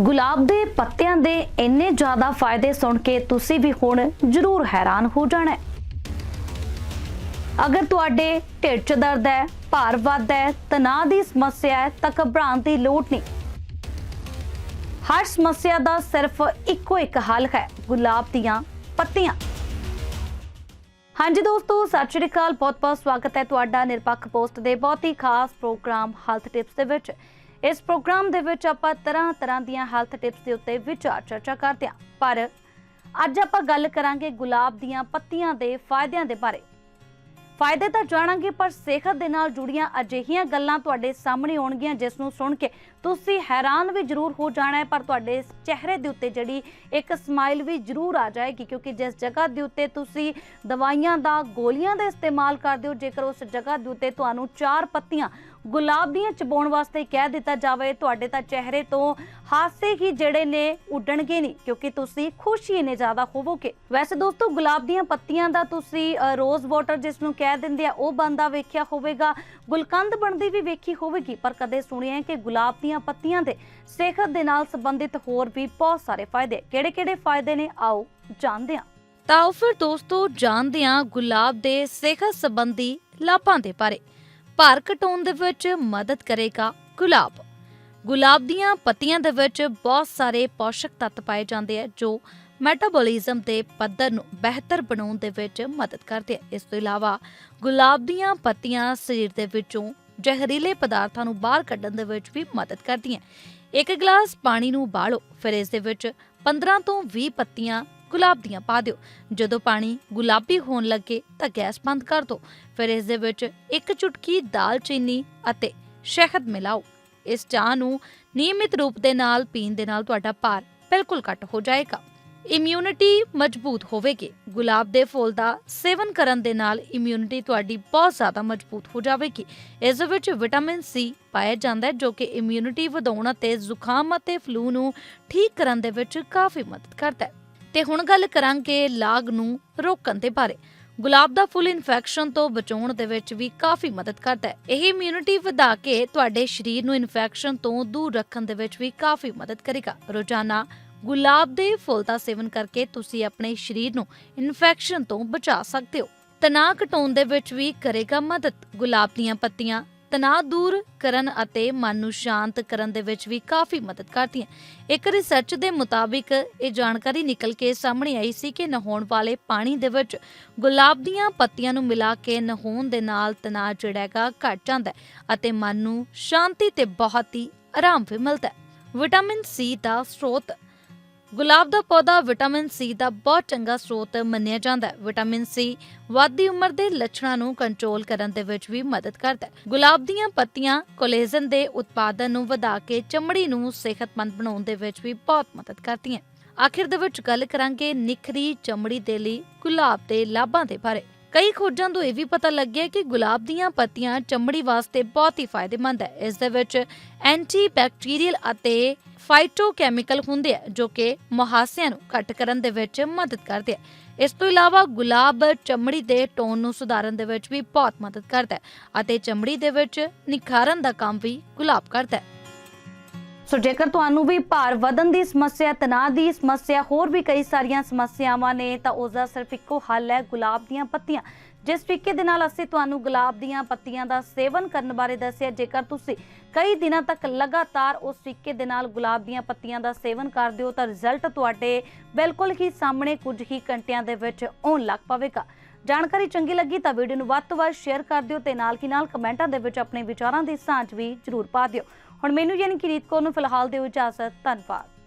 ਗੁਲਾਬ ਦੇ ਪੱਤਿਆਂ ਦੇ ਇੰਨੇ ਜ਼ਿਆਦਾ ਫਾਇਦੇ ਸੁਣ ਕੇ ਤੁਸੀਂ ਵੀ ਹੁਣ ਜ਼ਰੂਰ ਹੈਰਾਨ ਹੋ ਜਾਣਾ ਹੈ। ਅਗਰ ਤੁਹਾਡੇ ਢਿੱਡ 'ਚ ਦਰਦ ਹੈ, ਭਾਰ ਵੱਧ ਹੈ, ਤਣਾਅ ਦੀ ਸਮੱਸਿਆ ਹੈ, ਤਾਂ ਘਬਰਾਉਣ ਦੀ ਲੋੜ ਨਹੀਂ। ਹਰ ਸਮੱਸਿਆ ਦਾ ਸਿਰਫ ਇੱਕੋ ਇੱਕ ਹੱਲ ਹੈ, ਗੁਲਾਬ ਦੀਆਂ ਪੱਤੀਆਂ। ਹਾਂਜੀ ਦੋਸਤੋ, ਸਤਿ ਸ਼੍ਰੀ ਅਕਾਲ, ਬਹੁਤ-ਬਹੁਤ ਸਵਾਗਤ ਹੈ ਤੁਹਾਡਾ ਨਿਰਪੱਖ ਪੋਸਟ ਦੇ ਬਹੁਤ ਹੀ ਖਾਸ ਪ੍ਰੋਗਰਾਮ ਹੈਲਥ ਟਿਪਸ ਦੇ ਵਿੱਚ। ਇਸ ਪ੍ਰੋਗਰਾਮ ਦੇ ਵਿੱਚ ਆਪਾਂ ਤਰ੍ਹਾਂ-ਤਰ੍ਹਾਂ ਦੀਆਂ ਹੈਲਥ ਟਿਪਸ ਦੇ ਉੱਤੇ ਵਿਚਾਰ ਚਰਚਾ ਕਰਦੇ ਹਾਂ। ਪਰ ਅੱਜ ਆਪਾਂ ਗੱਲ ਕਰਾਂਗੇ ਗੁਲਾਬ ਦੀਆਂ ਪੱਤੀਆਂ ਦੇ ਫਾਇਦਿਆਂ ਦੇ ਬਾਰੇ। ਫਾਇਦੇ ਤਾਂ ਜਾਣਾਂਗੇ, ਪਰ ਸਿਹਤ ਦੇ ਨਾਲ ਜੁੜੀਆਂ ਅਜਿਹੀਆਂ ਗੱਲਾਂ ਤੁਹਾਡੇ ਸਾਹਮਣੇ ਆਉਣਗੀਆਂ, ਜਿਸ ਨੂੰ ਸੁਣ ਕੇ ਤੁਸੀਂ ਹੈਰਾਨ ਵੀ ਜ਼ਰੂਰ ਹੋ ਜਾਣਾ ਹੈ, ਪਰ ਤੁਹਾਡੇ ਚਿਹਰੇ ਦੇ ਉੱਤੇ ਜਿਹੜੀ ਇੱਕ ਸਮਾਈਲ ਵੀ ਜ਼ਰੂਰ ਆ ਜਾਏਗੀ, ਕਿਉਂਕਿ ਜਿਸ ਜਗ੍ਹਾ ਦੇ ਉੱਤੇ ਤੁਸੀਂ ਦਵਾਈਆਂ ਦਾ ਗੋਲੀਆਂ ਦਾ ਇਸਤੇਮਾਲ ਕਰਦੇ ਹੋ, ਜੇਕਰ ਉਸ ਜਗ੍ਹਾ ਦੇ ਉੱਤੇ ਤੁਹਾਨੂੰ ਚਾਰ ਪੱਤੀਆਂ ਗੁਲਾਬ ਦੀਆਂ ਚਬਾਉਣ ਵਾਸਤੇ ਕਹਿ ਦਿੱਤਾ ਜਾਵੇ, ਤੁਹਾਡੇ ਤਾਂ ਚਿਹਰੇ ਤੋਂ ਹਾਸੇ ਹੀ ਜਿਹੜੇ ਨੇ ਉੱਡਣਗੇ ਨਹੀਂ, ਕਿਉਂਕਿ ਤੁਸੀਂ ਖੁਸ਼ ਹੀ ਇੰਨੇ ਜ਼ਿਆਦਾ ਹੋਵੋਗੇ। ਵੈਸੇ ਦੋਸਤੋ, ਗੁਲਾਬ ਦੀਆਂ ਪੱਤੀਆਂ ਦਾ ਤੁਸੀਂ ਰੋਜ਼ ਵਾਟਰ ਜਿਸ ਨੂੰ ਕਹਿ ਦਿੰਦੇ ਆ, ਉਹ ਬੰਦਾ ਵੇਖਿਆ ਹੋਵੇਗਾ। ਗੁਲਕੰਦ ਬਣਦੀ ਵੀ ਵੇਖੀ ਹੋਵੇਗੀ, ਪਰ ਕਦੇ ਸੁਣਿਆ ਹੈ ਕਿ ਗੁਲਾਬ ਦੀਆਂ ਪੱਤੀਆਂ ਦੇ ਸਿਹਤ ਦੇ ਨਾਲ ਸੰਬੰਧਿਤ ਹੋਰ ਵੀ ਬਹੁਤ ਸਾਰੇ ਫਾਇਦੇ ਕਿਹੜੇ-ਕਿਹੜੇ ਫਾਇਦੇ ਨੇ? ਆਓ ਜਾਣਦੇ ਹਾਂ। ਤਾਂ ਫਿਰ ਦੋਸਤੋ, ਜਾਣਦੇ ਹਾਂ ਗੁਲਾਬ ਦੇ ਸਿਹਤ ਸੰਬੰਧੀ ਲਾਭਾਂ ਦੇ ਬਾਰੇ। ਭਾਰ ਘਟਾਉਣ ਦੇ ਵਿੱਚ ਮਦਦ ਕਰੇਗਾ ਗੁਲਾਬ। ਗੁਲਾਬ ਦੀਆਂ ਪੱਤੀਆਂ ਦੇ ਵਿੱਚ ਬਹੁਤ ਸਾਰੇ ਪੋਸ਼ਕ ਤੱਤ ਪਾਏ ਜਾਂਦੇ ਆ, ਜੋ ਮੈਟਾਬੋਲਿਜ਼ਮ ਦੇ ਪੱਧਰ ਨੂੰ ਬਿਹਤਰ ਬਣਾਉਣ ਦੇ ਵਿੱਚ ਮਦਦ ਕਰਦੇ ਆ। ਇਸ ਤੋਂ ਇਲਾਵਾ ਗੁਲਾਬ ਦੀਆਂ ਪੱਤੀਆਂ ਸਰੀਰ ਦੇ ਵਿੱਚੋਂ ਜ਼ਹਿਰੀਲੇ ਪਦਾਰਥਾਂ ਨੂੰ ਬਾਹਰ ਕੱਢਣ ਦੇ ਵਿੱਚ ਵੀ ਮਦਦ ਕਰਦੀਆਂ। ਇੱਕ ਗਲਾਸ ਪਾਣੀ ਨੂੰ ਬਾਲੋ ਫਿਰ ਇਸ ਦੇ ਵਿੱਚ 15 ਤੋਂ 20 ਪੱਤੀਆਂ ਗੁਲਾਬ ਦੀਆਂ ਪਾ ਦਿਓ। ਜਦੋਂ ਪਾਣੀ ਗੁਲਾਬੀ ਹੋਣ ਲੱਗੇ ਤਾਂ ਗੈਸ ਬੰਦ ਕਰ ਦਿਓ ਫਿਰ ਇਸ ਦੇ ਵਿੱਚ ਇੱਕ ਚੁਟਕੀ ਦਾਲਚੀਨੀ ਅਤੇ ਸ਼ਹਿਦ ਮਿਲਾਓ। ਇਸ ਚਾਹ ਨੂੰ ਨਿਯਮਿਤ ਰੂਪ ਦੇ ਨਾਲ ਪੀਣ ਦੇ ਨਾਲ ਤੁਹਾਡਾ ਭਾਰ ਬਿਲਕੁਲ ਘੱਟ ਹੋ ਜਾਏਗਾ। ਇਮਿਊਨਿਟੀ ਮਜ਼ਬੂਤ ਹੋਵੇਗੀ। ਗੁਲਾਬ ਦੇ ਫੁੱਲ ਦਾ ਸੇਵਨ ਕਰਨ ਦੇ ਨਾਲ ਇਮਿਊਨਿਟੀ ਤੁਹਾਡੀ ਬਹੁਤ ਜ਼ਿਆਦਾ ਮਜ਼ਬੂਤ ਹੋ ਜਾਵੇਗੀ। ਇਸ ਵਿੱਚ ਵਿਟਾਮਿਨ ਸੀ ਪਾਇਆ ਜਾਂਦਾ ਹੈ, ਜੋ ਕਿ ਇਮਿਊਨਿਟੀ ਵਧਾਉਣ ਅਤੇ ਜ਼ੁਕਾਮ ਅਤੇ ਫਲੂ ਨੂੰ ਠੀਕ ਕਰਨ ਦੇ ਵਿੱਚ ਕਾਫੀ ਮਦਦ ਕਰਦਾ ਹੈ। ਤੇ ਹੁਣ ਗੱਲ ਕਰਾਂਗੇ ਲਾਗ ਨੂੰ ਰੋਕਣ ਦੇ ਬਾਰੇ। ਗੁਲਾਬ ਦਾ ਫੁੱਲ ਇਨਫੈਕਸ਼ਨ ਤੋਂ ਬਚਾਉਣ ਦੇ ਵਿੱਚ ਵੀ ਕਾਫੀ ਮਦਦ ਕਰਦਾ ਹੈ। ਇਹ ਇਮਿਊਨਿਟੀ ਵਧਾ ਕੇ ਤੁਹਾਡੇ ਸਰੀਰ ਨੂੰ ਇਨਫੈਕਸ਼ਨ ਤੋਂ ਦੂਰ ਰੱਖਣ ਦੇ ਵਿੱਚ ਵੀ ਕਾਫੀ ਮਦਦ ਕਰੇਗਾ। ਰੋਜ਼ਾਨਾ ਗੁਲਾਬ ਦੇ ਫੁੱਲ ਦਾ ਸੇਵਨ ਕਰਕੇ ਤੁਸੀਂ ਆਪਣੇ ਸਰੀਰ ਨੂੰ ਇਨਫੈਕਸ਼ਨ ਤੋਂ ਬਚਾ ਸਕਦੇ ਹੋ। ਤਣਾਅ ਘਟਾਉਣ ਦੇ ਵਿੱਚ ਵੀ ਕਰੇਗਾ ਮਦਦ। ਗੁਲਾਬ ਦੀਆਂ ਪੱਤੀਆਂ ਤਣਾਅ ਦੂਰ ਕਰਨ ਅਤੇ ਮਨ ਨੂੰ ਸ਼ਾਂਤ ਕਰਨ ਦੇ ਵਿੱਚ ਵੀ ਕਾਫੀ ਮਦਦ ਕਰਦੀਆਂ। ਇੱਕ ਰਿਸਰਚ ਦੇ ਮੁਤਾਬਿਕ ਇਹ ਜਾਣਕਾਰੀ ਨਿਕਲ ਕੇ ਸਾਹਮਣੇ ਆਈ ਸੀ ਕਿ ਨਹਾਉਣ ਵਾਲੇ ਪਾਣੀ ਦੇ ਵਿੱਚ ਗੁਲਾਬ ਦੀਆਂ ਪੱਤੀਆਂ ਨੂੰ ਮਿਲਾ ਕੇ ਨਹਾਉਣ ਦੇ ਨਾਲ ਤਣਾਅ ਜਿਹੜਾ ਹੈਗਾ ਘਟ ਜਾਂਦਾ ਹੈ ਅਤੇ ਮਨ ਨੂੰ ਸ਼ਾਂਤੀ ਤੇ ਬਹੁਤ ਹੀ ਆਰਾਮ ਵੀ ਮਿਲਦਾ ਹੈ। ਵਿਟਾਮਿਨ ਸੀ ਦਾ ਸਰੋਤ ਗੁਲਾਬ ਦਾ ਪੌਦਾ ਵਿਟਾਮਿਨ ਸੀ ਦਾ ਬਹੁਤ ਚੰਗਾ ਸਰੋਤ ਮੰਨਿਆ ਜਾਂਦਾ ਹੈ। ਵਿਟਾਮਿਨ ਸੀ ਵਾਦੀ ਉਮਰ ਦੇ ਲੱਛਣਾਂ ਨੂੰ ਕੰਟਰੋਲ ਕਰਨ ਦੇ ਵਿੱਚ ਵੀ ਮਦਦ ਕਰਦਾ ਹੈ। ਗੁਲਾਬ ਦੀਆਂ ਪੱਤੀਆਂ ਕੋਲੇਜਨ ਦੇ ਉਤਪਾਦਨ ਨੂੰ ਵਧਾ ਕੇ ਚਮੜੀ ਨੂੰ ਸਿਹਤਮੰਦ ਬਣਾਉਣ ਦੇ ਵਿੱਚ ਵੀ ਬਹੁਤ ਮਦਦ ਕਰਦੀਆਂ ਆਖਿਰ ਦੇ ਵਿੱਚ ਗੱਲ ਕਰਾਂਗੇ ਨਿਖਰੀ ਚਮੜੀ ਦੇ ਲਈ ਗੁਲਾਬ ਦੇ ਲਾਭਾਂ ਦੇ ਬਾਰੇ। ਕਈ ਖੋਜਾਂ ਤੋਂ ਇਹ ਵੀ ਪਤਾ ਲੱਗਿਆ ਕਿ ਗੁਲਾਬ ਦੀਆਂ ਪੱਤੀਆਂ ਚਮੜੀ ਵਾਸਤੇ ਬਹੁਤ ਹੀ ਫਾਇਦੇਮੰਦ ਹੈ। ਇਸ ਦੇ ਵਿੱਚ ਐਂਟੀ ਬੈਕਟੀਰੀਅਲ ਅਤੇ ਫਾਈਟੋਕੈਮੀਕਲ ਹੁੰਦੇ ਆ, ਜੋ ਕਿ ਮੁਹਾਸਿਆਂ ਨੂੰ ਘੱਟ ਕਰਨ ਦੇ ਵਿੱਚ ਮਦਦ ਕਰਦੇ ਆ। ਇਸ ਤੋਂ ਇਲਾਵਾ ਗੁਲਾਬ ਚਮੜੀ ਦੇ ਟੋਨ ਨੂੰ ਸੁਧਾਰਨ ਦੇ ਵਿੱਚ ਵੀ ਬਹੁਤ ਮਦਦ ਕਰਦਾ ਹੈ ਅਤੇ ਚਮੜੀ ਦੇ ਵਿੱਚ ਨਿਖਾਰਨ ਦਾ ਕੰਮ ਵੀ ਗੁਲਾਬ ਕਰਦਾ ਹੈ। ਸੋ ਜੇਕਰ ਤੁਹਾਨੂੰ ਵੀ ਭਾਰ ਵਧਣ ਦੀ ਸਮੱਸਿਆ, ਤਣਾਅ ਦੀ ਸਮੱਸਿਆ, ਹੋਰ ਵੀ ਕਈ ਸਾਰੀਆਂ ਸਮੱਸਿਆਵਾਂ ਨੇ, ਤਾਂ ਉਸ ਦਾ ਸਿਰਫ ਇੱਕੋ ਹੱਲ ਹੈ, ਗੁਲਾਬ ਦੀਆਂ ਪੱਤੀਆਂ। ਜਿਸ ਤਰੀਕੇ ਦੇ ਨਾਲ ਅਸੀਂ ਤੁਹਾਨੂੰ ਗੁਲਾਬ ਦੀਆਂ ਪੱਤੀਆਂ ਦਾ ਸੇਵਨ ਕਰਨ ਬਾਰੇ ਦੱਸਿਆ, ਜੇਕਰ ਤੁਸੀਂ ਕਈ ਦਿਨਾਂ ਤੱਕ ਲਗਾਤਾਰ ਉਸ ਤਰੀਕੇ ਦੇ ਨਾਲ ਗੁਲਾਬ ਦੀਆਂ ਪੱਤੀਆਂ ਦਾ ਸੇਵਨ ਕਰਦੇ ਹੋ, ਤਾਂ ਰਿਜ਼ਲਟ ਤੁਹਾਡੇ ਬਿਲਕੁਲ ਹੀ ਸਾਹਮਣੇ ਕੁਝ ਹੀ ਘੰਟਿਆਂ ਦੇ ਵਿੱਚ ਆਉਣ ਲੱਗ ਪਵੇਗਾ। ਜਾਣਕਾਰੀ ਚੰਗੀ ਲੱਗੀ ਤਾਂ ਵੀਡੀਓ ਨੂੰ ਵੱਧ ਤੋਂ ਵੱਧ ਸ਼ੇਅਰ ਕਰ ਦਿਓ ਤੇ ਨਾਲ ਹੀ ਨਾਲ ਕਮੈਂਟਾਂ ਦੇ ਵਿੱਚ ਆਪਣੇ ਵਿਚਾਰਾਂ ਦੀ ਸਾਂਝ ਵੀ ਜ਼ਰੂਰ ਪਾ ਦਿਓ। ਹੁਣ ਮੈਨੂੰ ਯਾਨੀ ਕਿ ਰੀਤ ਕੌਰ ਨੂੰ ਫਿਲਹਾਲ ਦਿਓ ਇਜਾਜ਼ਤ ਧੰਨਵਾਦ।